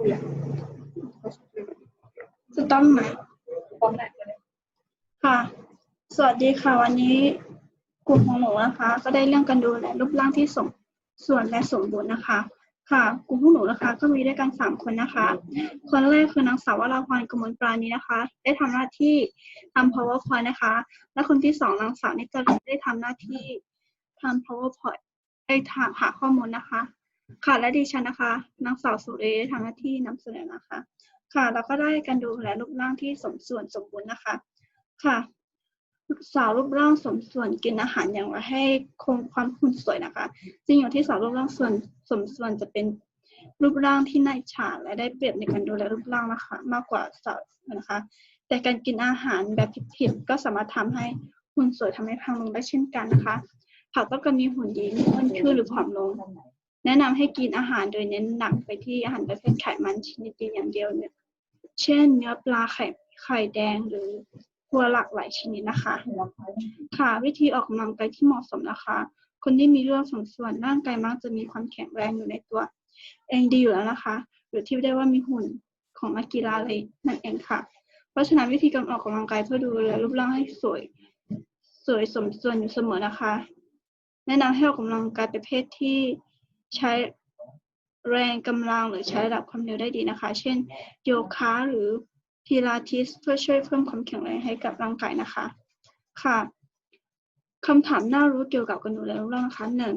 คุยอะจะต้องไหมพร้อมไหนก็ได้ค่ะ สวัสดีค่ะ วันนี้กลุ่มของหนูนะคะ ก็ได้เรื่องการดูแลรูปร่างที่สมส่วนและสมบูรณ์นะคะ ค่ะ กลุ่มของหนูนะคะ ก็มีด้วยกันสามคนนะคะ คนแรกคือนางสาววราพรกมลปราณีนะคะ ได้ทำหน้าที่ทำ powerpoint นะคะ และคนที่สองนางสาวนิจริได้ทำหน้าที่ทำ powerpoint ได้ถามหาข้อมูลนะคะ ค่ะและดิฉันนะคะนางสาวสุเรได้ทำหน้าที่นำเสนอนะคะ ค่ะแล้วก็ได้การดูแลรูปร่างที่สมส่วนสมบูรณ์นะคะค่ะสาวรูปร่างสมส่วนกินอาหารอย่างไรให้คงความหุ่นสวยนะคะจริงอยู่ที่สาวรูปร่างส่วนสมส่วนจะเป็นรูปร่างที่น่าฉาและได้เปรียบในการดูแลรูปร่างนะคะ มากกว่าสาวนะคะ แต่การกินอาหารแบบผิดๆก็สามารถทำให้หุ่นสวยทำให้พังลงได้เช่นกันนะคะหากต้องการมีหุ่นดีมีอ้วนขึ้นหรือผอมลง แนะนำให้กินอาหารโดยเน้นหนักไปที่อาหารประเภทไขมันชนิดเดียวอย่างเดียวเนี่ย เช่น เนื้อปลาไข่ไข่แดงหรือวัวหลากหลายชนิดนะคะ ค่ะวิธีออกกำลังกายที่เหมาะสมนะคะ คนที่มีเรื่องสมส่วนร่างกายมักจะมีความแข็งแรงอยู่ในตัว เองดีอยู่แล้วนะคะ หรือที่ได้ว่ามีหุ่นของนักกีฬาเลยนั่นเองค่ะ เพราะฉะนั้นวิธีการออกกำลังกายเพื่อดูแลรูปร่างให้สวย สวยสมส่วนอยู่เสมอนะคะ แนะนำให้ออกกำลังกายประเภทที่ ใช้แรงกำลังหรือใช้ระดับความเร็วได้ดีนะคะ เช่น โยคะหรือพิลาทิสเพื่อช่วยเพิ่มความแข็งแรงให้กับร่างกายนะคะ ค่ะคำถามน่ารู้เกี่ยวกับการดูแลรูปร่างนะคะหนึ่ง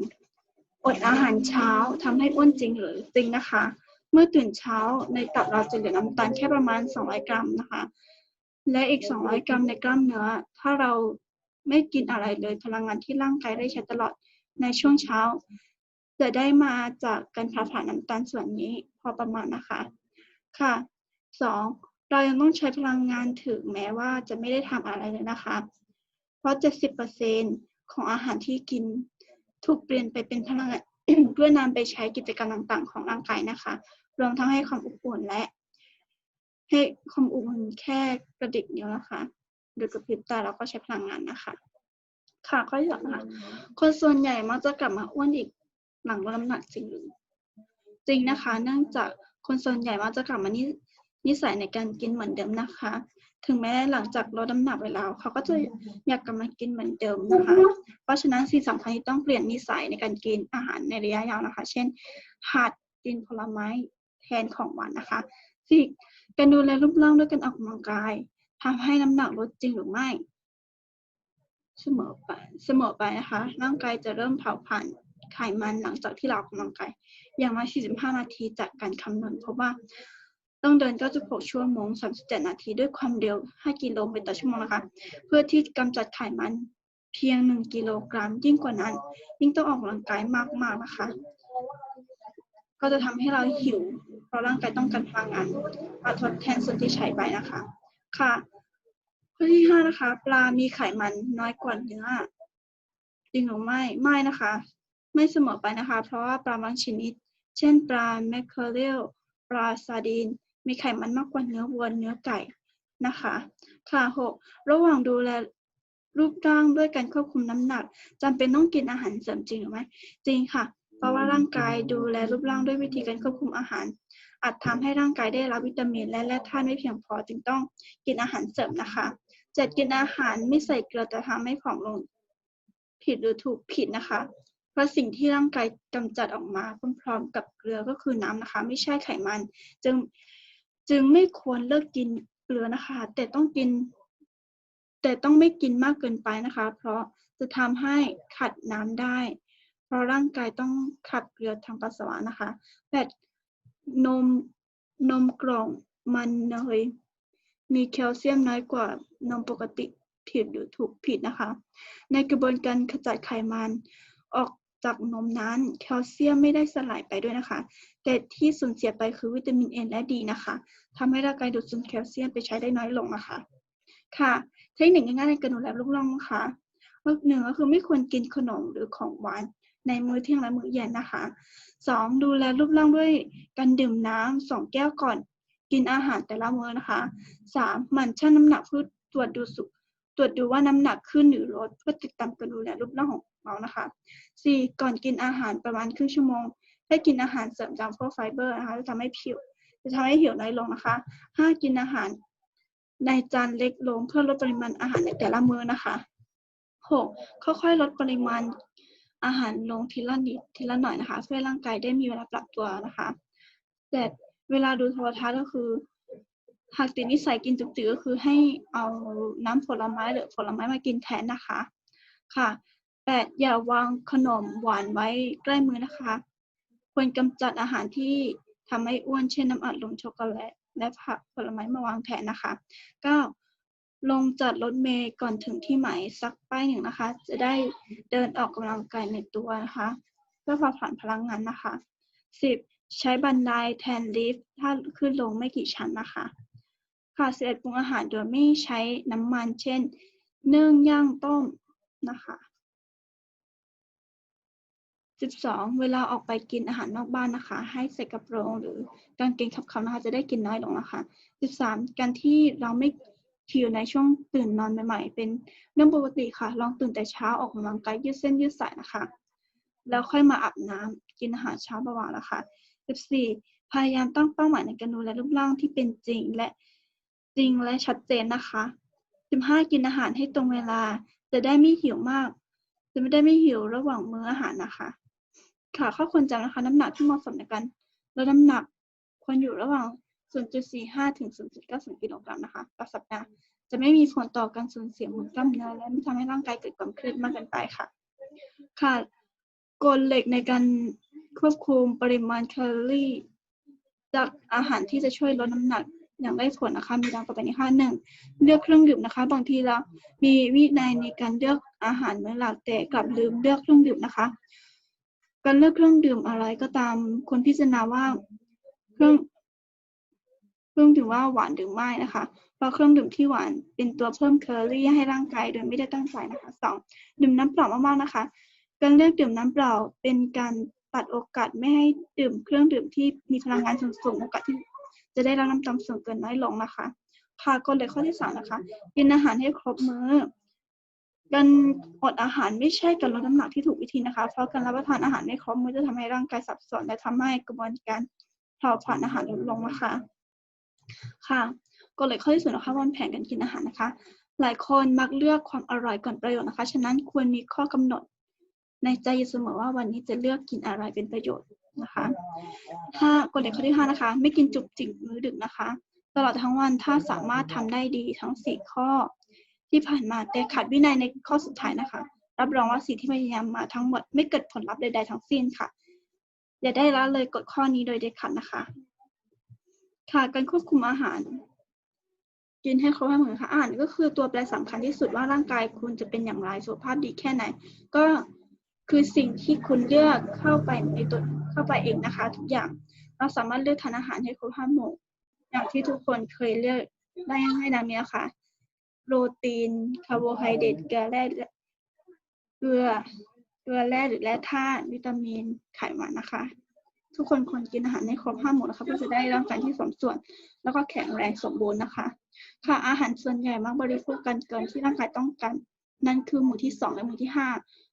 อดอาหารเช้าทำให้อ้วนจริงหรือจริงนะคะ เมื่อตื่นเช้าในตับเราจะเหลือน้ำตาลแค่ประมาณ 200 กรัมนะคะ และอีก 200 กรัมในกล้ามเนื้อ ถ้าเราไม่กินอะไรเลยพลังงานที่ร่างกายได้ใช้ตลอดในช่วงเช้า จะได้มาจากการเผาผลาญน้ำตาลส่วนนี้พอประมาณนะคะ ค่ะสองเรายังต้องใช้พลังงานถึงแม้ว่าจะไม่ได้ทำอะไรเลยนะคะ เพราะ 70%ของอาหารที่กินถูกเปลี่ยนไปเป็นพลังงานเพื่อนำไปใช้กิจกรรมต่างๆ ของร่างกายนะคะ รวมทั้งให้ความอบอุ่นและ ให้ความอบอุ่นแค่กระดิกนิ้วนะคะหรือกระพริบตาเราก็ใช้พลังงานนะคะ ค่ะก็อย่างนะคะคนส่วนใหญ่มักจะกลับมาอ้วนอีก หลังลดน้ำหนักจริงหรือจริงนะคะ เนื่องจากคนส่วนใหญ่มักจะกลับมานินิสัยในการกินเหมือนเดิมนะคะ ถึงแม้หลังจากลดน้ำหนักไปแล้ว เขาก็จะอยากกลับมากินเหมือนเดิมนะคะ เพราะฉะนั้นสิ่งสำคัญที่ต้องเปลี่ยนนิสัยในการกินอาหารในระยะยาวนะคะ เช่นหัดกินผลไม้แทนของหวานนะคะสี่การดูแลรูปร่างด้วยการออกกำลังกายทำให้น้ำหนักลดจริงหรือไม่ เสมอไปเสมอไปนะคะ ร่างกายจะเริ่มเผาผลาญ ไขมันหลังจากที่เราออกกำลังกายอย่างน้อย45 นาทีจากการคำนวณพบว่าต้องเดิน 96 ชั่วโมง 37 นาทีด้วยความเร็ว 5 กิโลเมตรต่อชั่วโมงนะคะ เพื่อที่กำจัดไขมันเพียง 1 กิโลกรัม ยิ่งกว่านั้น ยิ่งต้องออกกำลังกายมากๆนะคะ ก็จะทำให้เราหิว เพราะร่างกายต้องการพลังงานมาทดแทนส่วนที่ใช้ไปนะคะ ค่ะข้อที่ห้านะคะ ปลามีไขมันน้อยกว่าเนื้อจริงหรือไม่ ไม่นะคะ ไม่เสมอไปนะคะ เพราะว่าปลาบางชนิด เช่นปลาแมคเคอเรลปลาซาร์ดีน มีไขมันมากกว่าเนื้อวัวเนื้อไก่นะคะค่ะหกระหว่างดูแลรูปร่างด้วยการควบคุมน้ำหนักจำเป็นต้องกินอาหารเสริมจริงหรือไม่จริงค่ะ เพราะว่าร่างกายดูแลรูปร่างด้วยวิธีการควบคุมอาหาร อาจทำให้ร่างกายได้รับวิตามิน และแร่ธาตุไม่เพียงพอจึงต้องกินอาหารเสริมนะคะเจ็ดกินอาหารไม่ใส่เกลือจะทำให้ผอมลง ผิดหรือถูกผิดนะคะ เพราะสิ่งที่ร่างกายกำจัดออกมาพร้อมๆกับเกลือก็คือน้ำนะคะ ไม่ใช่ไขมัน จึงจึงไม่ควรเลิกกินเกลือนะคะ แต่ต้องกิน แต่ต้องไม่กินมากเกินไปนะคะ เพราะจะทำให้ขัดน้ำได้ เพราะร่างกายต้องขับเกลือทางปัสสาวะนะคะแปดนมนมกล่องมันเนยมีแคลเซียมน้อยกว่านมปกติผิดหรือถูกผิดนะคะ ในกระบวนการขจัดไขมันออก จากนมนั้น แคลเซียมไม่ได้สลายไปด้วยนะคะ แต่ที่สูญเสียไปคือวิตามินเอและดีนะคะทำให้ร่างกายดูดซึมแคลเซียมไปใช้ได้น้อยลงนะคะ ค่ะ เทคนิคง่ายๆในการดูแลรูปร่างนะคะหนึ่งก็คือไม่ควรกินขนมหรือของหวานในมื้อเที่ยงและมื้อเย็นนะคะสองดูแลรูปร่างด้วยการดื่มน้ำสองแก้วก่อน กินอาหารแต่ละมื้อนะคะสามหมั่นชั่งน้ำหนักเพื่อตรวจดูสุตรวจดูว่าน้ำหนักขึ้นหรือลดเพื่อติดตามการดูแลรูปร่างของ เรานะคะสี่ก่อนกินอาหารประมาณครึ่งชั่วโมง ให้กินอาหารเสริมจำพวกไฟเบอร์นะคะจะทำให้ผิว จะทำให้หิวน้อยลงนะคะห้ากินอาหารในจานเล็กลงเพื่อลดปริมาณอาหารในแต่ละมื้อนะคะหกค่อยๆลดปริมาณอาหารลงทีละนิดทีละหน่อยนะคะเพื่อให้ร่างกายได้มีเวลาปรับตัวนะคะแต่เวลาดูโทรทัศน์ก็คือหากติดนิสัยกินจุกจิกก็คือให้เอาน้ำผลไม้หรือผลไม้มากินแทนนะคะ ค่ะ แปดอย่าวางขนมหวานไว้ใกล้มือนะคะ ควรกำจัดอาหารที่ทำให้อ้วนเช่นน้ำอัดลมช็อกโกแลตและผักผลไม้มาวางแทนนะคะเก้าลงจากรถเมล์ก่อนถึงที่หมายสักป้ายหนึ่งนะคะ จะได้เดินออกกำลังกายในตัวนะคะเพื่อเผาผลาญพลังงานนะคะสิบใช้บันไดแทนลิฟต์ถ้าขึ้นลงไม่กี่ชั้นนะคะค่ะสิบเอ็ดปรุงอาหารโดยไม่ใช้น้ำมัน เช่น นึ่งย่างต้มนะคะ สิบสองเวลาออกไปกินอาหารนอกบ้านนะคะ ให้ใส่กระโปรงหรือกางเกงขับเขานะคะ จะได้กินน้อยลงนะคะสิบสามการที่เราไม่หิวในช่วงตื่นนอนใหม่ๆ เป็นเรื่องปกติค่ะ ลองตื่นแต่เช้าออกกำลังกายยืดเส้นยืดสายนะคะ แล้วค่อยมาอาบน้ำกินอาหารเช้าเบาๆนะคะสิบสี่พยายามตั้งเป้าหมายในการดูแลรูปร่างที่เป็นจริงและจริงและชัดเจนนะคะสิบห้ากินอาหารให้ตรงเวลา จะได้ไม่หิวมาก จะไม่ได้ไม่หิวระหว่างมื้ออาหารนะคะ ค่ะข้อควรจำนะคะ น้ำหนักที่เหมาะสมในการลดน้ำหนักควรอยู่ระหว่าง 0.45 ถึง 0.90 กิโลกรัมนะคะต่อสัปดาห์จะไม่มีผลต่อการสูญเสียมวลกล้ามเนื้อและไม่ทำให้ร่างกายเกิดความเครียดมากเกินไปค่ะ ค่ะกลเหล็กในการควบคุมปริมาณแคลอรี่ จากอาหารที่จะช่วยลดน้ำหนักอย่างได้ผลนะคะมีดังต่อไปนี้ค่ะหนึ่งเลือกเครื่องดื่มนะคะ บางทีเรามีวินัยในการเลือกอาหารเมื้อหลักแต่กลับลืมเลือกเครื่องดื่มนะคะ การเลือกเครื่องดื่มอะไรก็ตาม ควรพิจารณาว่าเครื่องเครื่องดื่มว่าหวานหรือไม่นะคะ เพราะเครื่องดื่มที่หวานเป็นตัวเพิ่มแคลอรี่ให้ร่างกายโดยไม่ได้ตั้งใจนะคะสองดื่มน้ำเปล่ามากๆนะคะ การเลือกดื่มน้ำเปล่าเป็นการตัดโอกาสไม่ให้ดื่มเครื่องดื่มที่มีพลังงานสูงๆโอกาสที่จะได้รับน้ำตาลสูงเกินน้อยลงนะคะค่ะกลเล็ข้อที่สามนะคะ กินอาหารให้ครบมื้อ การอดอาหารไม่ใช่การลดน้ำหนักที่ถูกวิธีนะคะ เพราะการรับประทานอาหารไม่ครบมื้อจะทำให้ร่างกายสับสนและทำให้กระบวนการเผาผลาญอาหารลดลงนะคะค่ะกลเหล็กข้อที่สุดนะคะวางแผนการกินอาหารนะคะ หลายคนมักเลือกความอร่อยก่อนประโยชน์นะคะ ฉะนั้นควรมีข้อกำหนดในใจอยู่เสมอว่าวันนี้จะเลือกกินอะไรเป็นประโยชน์นะคะห้ากฎเหล็กข้อที่ห้านะคะ ไม่กินจุกจิกมื้อดึกนะคะ ตลอดทั้งวันถ้าสามารถทำได้ดีทั้งสี่ข้อ ที่ผ่านมาแต่ขาดวินัยในข้อสุดท้ายนะคะ รับรองว่าสิ่งที่พยายามมาทั้งหมดไม่เกิดผลลัพธ์ใดๆทั้งสิ้นค่ะ อย่าได้ละเลยกฎข้อนี้โดยเด็ดขาดนะคะ ค่ะการควบคุมอาหารกินให้ครบห้าหมื่นค่ะอาหารก็คือตัวแปรสำคัญที่สุดว่าร่างกายคุณจะเป็นอย่างไรสุขภาพดีแค่ไหน ก็คือสิ่งที่คุณเลือกเข้าไปในตัวเข้าไปเองนะคะ ทุกอย่างเราสามารถเลือกทานอาหารให้ครบห้าหมู่อย่างที่ทุกคนเคยเลือกได้ง่ายๆดังนี้ค่ะ โปรตีน คาร์โบไฮเดรต เกลือแร่เกลือ เกลือแร่หรือแร่ธาตุ วิตามิน ไขมันนะคะ ทุกคนควรกินอาหารให้ครบห้าหมู่นะคะเพื่อจะได้ร่างกายที่สมส่วน แล้วก็แข็งแรงสมบูรณ์นะคะ ค่ะ อาหารส่วนใหญ่มักบริโภคกันเกินที่ร่างกายต้องการ นั่นคือหมู่ที่สองและหมู่ที่ห้า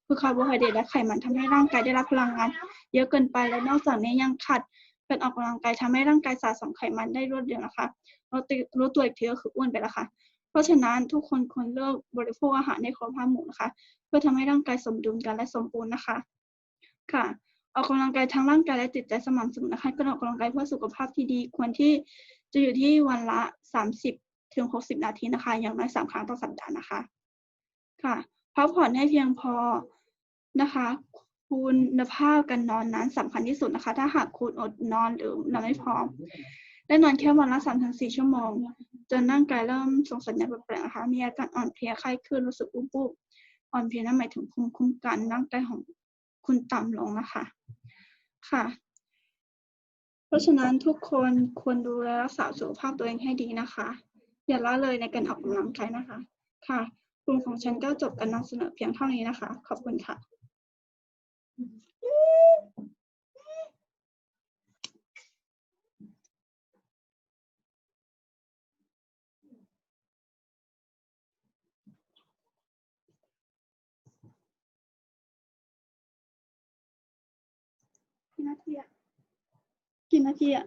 คือคาร์โบไฮเดรตและไขมันทำให้ร่างกายได้รับพลังงานเยอะเกินไป และนอกจากนี้ยังขัดการออกกำลังกายทำให้ร่างกายสะสมไขมันได้รวดเร็วนะคะรู้ตัวรู้ตัวอีกทีก็คืออ้วนไปแล้วค่ะ เพราะฉะนั้นทุกคนควรเลือกบริโภคอาหารในครบห้าหมู่นะคะ เพื่อทำให้ร่างกายสมดุลกันและสมบูรณ์นะคะ ค่ะ ออกกำลังกายทั้งร่างกายและจิตใจสม่ำเสมอนะคะการออกกำลังกายเพื่อสุขภาพที่ดีควรที่จะอยู่ที่วันละสามสิบถึงหกสิบนาทีนะคะ อย่างน้อยสามครั้งต่อสัปดาห์นะคะ ค่ะพักผ่อนให้เพียงพอนะคะคุณภาพการนอนนั้นสำคัญที่สุดนะคะ ถ้าหากคุณอดนอนหรือนอนไม่พอ ได้นอนแค่วันละสามถึงสี่ชั่วโมง จนร่างกายเริ่มส่งสัญญาณแปลกๆนะคะมีอาการอ่อนเพลียไข้ขึ้นรู้สึกอุ้บอ่อนเพลียนั่นหมายถึงภูมิคุ้มกันร่างกายของคุณต่ำลงนะคะค่ะ เพราะฉะนั้นทุกคนควรดูแลรักษาสุขภาพตัวเองให้ดีนะคะ อย่าละเลยในการออกกำลังกายนะคะ ค่ะกลุ่มของฉันก็จบการนำเสนอเพียงเท่านี้นะคะ ขอบคุณค่ะ กี่นาทีอะกี่นาทีอะ